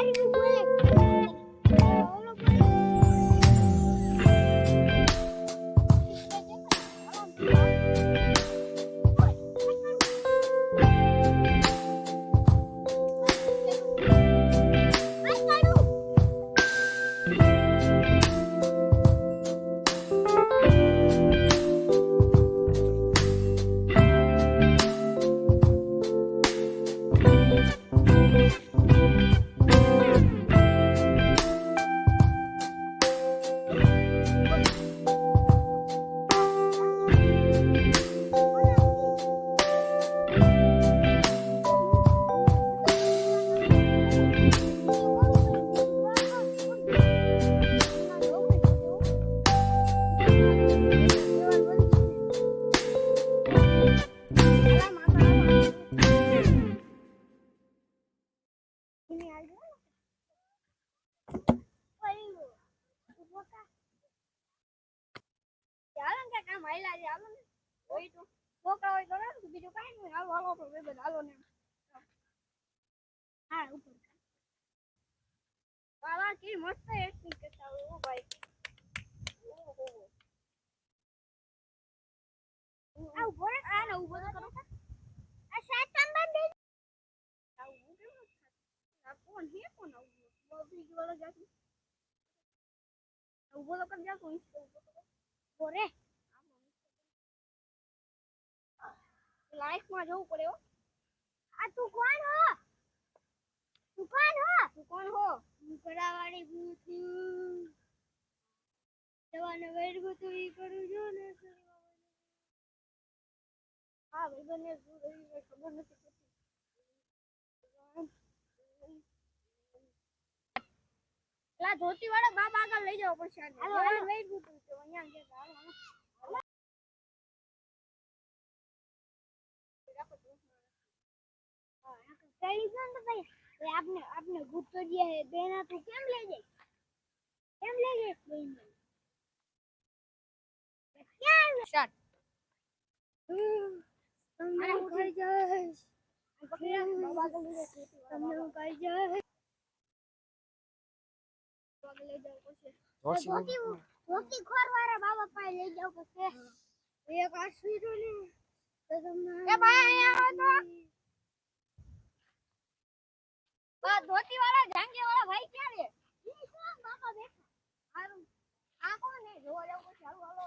Daddy, wait. હોય તો છોકરા હોય તો ને બીજું કાંઈ નહીં. હાલો હાલો આપણે બે બધા હાલો ને. હા ઉપર વાહ કે મસ્ત એક્ટિંગ કરતા હોય ઓ ભાઈ. આ ઊભો આ ને ઊભો તો કરો. આ સાતમ બંધ આ ઊભો કેમ? આ કોણ? હે કોણ આવું બોબી વાળો જાતું. ઊભો તો કર જા કોઈ ઊભો તો કર. ઊભો લાઈફમાં જવું પડે હો. આ તું કોણ હો? તું કોણ હો? તું કોણ હો? હું કરાવાળી ભૂતું જવાને વેરગું તું ઈ કરું છું ને હા ભાઈ બને શું રહ્યું ખબર નથી પેલા ધોતી વાળા બાબા આગળ લઈ જવો પડશે. જવાને વેરગું તું તો અહીંયા કઈ ગયો ને ભાઈ એ આપને આપને ગુપ્તો જે બેના તું કેમ લઈ જઈશ કેમ લઈ જઈશ બેન? ક્યાં શટ તમને હું કઈ જઈશ તમને હું કઈ જઈશ ખોર વાળા બાબા પાસે લઈ જાવ પછી. એક આ ને તો તમને એ ભાઈ અહીંયા આવો તો. બા ધોતી વાળા જાંગી વાળા ભાઈ ક્યાં રે? કોણ બાપા બેઠા? હારું આ કોણ હે જોવા જાવ પછી હાલો હાલો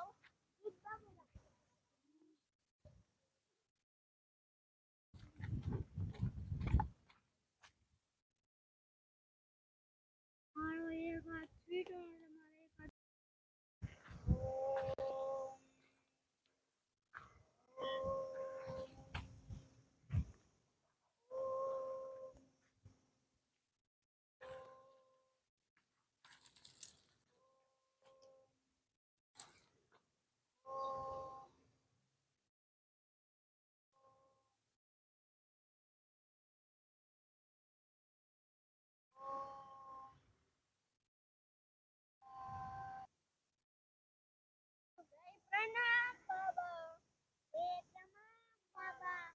ઈ જ બાપુ છે. મારો એક હાથ સ્વીટો અને મારો એક હાથ ઓમ. પ્રણામ બાબા જય પ્રણામ બાબા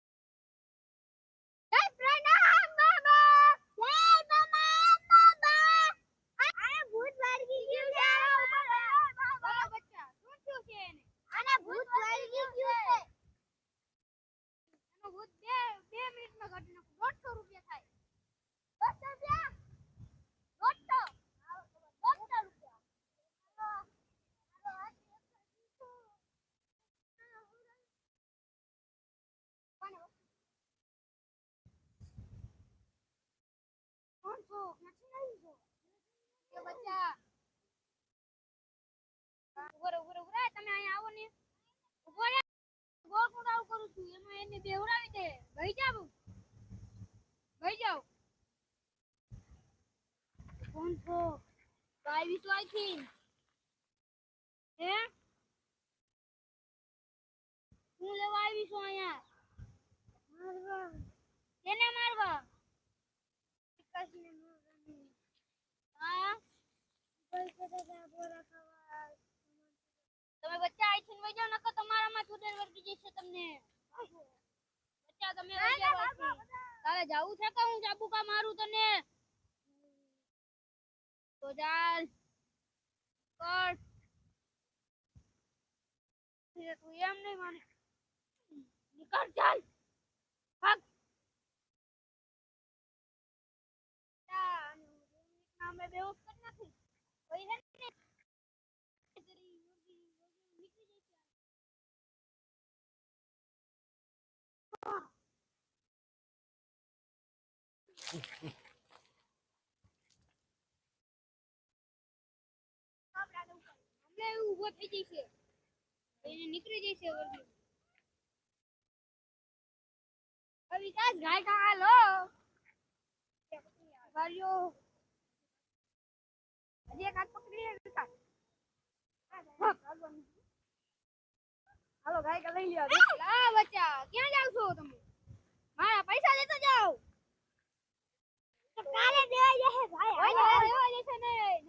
જય પ્રણામ બાબા જય પ્રણામ બાબા આ ભૂત વારગી ગયું છે બાબા બચ્ચા શું થયું છે એને આને ભૂત વારગી ગયું છે એનો ભૂત બે બે મિનિટમાં કાઢી નાખું દોઢસો રૂપિયા થાય દોઢસો રૂપિયા દોઢસો દોઢસો રૂપિયા હાલો, હાલો, હાલો. કોણ છો નથી આવી છો એ બચ્ચા ઊભો ઊભો રે ઊભો રે તમે અહીંયા આવો ને. ઊભો રે ગોળ ગોળ કરું હે? લેવા આવી અહીંયા? મારવા. કેને મારવા? વિકાસને મારવાની હા કોઈ કદાચ બોરા તારે જવું છે કે હું ચાબુકા મારું તને? તો ચાલ. કર તું એમ નહીં માને. નીકળ ચાલ. ભાગ. જા, અને બે મિનિટમાં અમે કરી નાખી. કોઈ હે ને? જરી યોગી- યોગી નીકળી જશે. બાપડાને ઉપર. હમણાં એ ઊભો થઈ જશે એને નીકળી જશે વર્ગી વિકાસ ગાય કા હાલો ગાડીઓ હજી એક હાથ પકડી લે વિકાસ હાલો ગાયકા લઈ લ્યો લા બચ્ચા ક્યાં જાવ છો તમે? મારા પૈસા દેતો જાવ કાલે દેવા જશે ભાઈ હાલો. દેવા જશે નહીં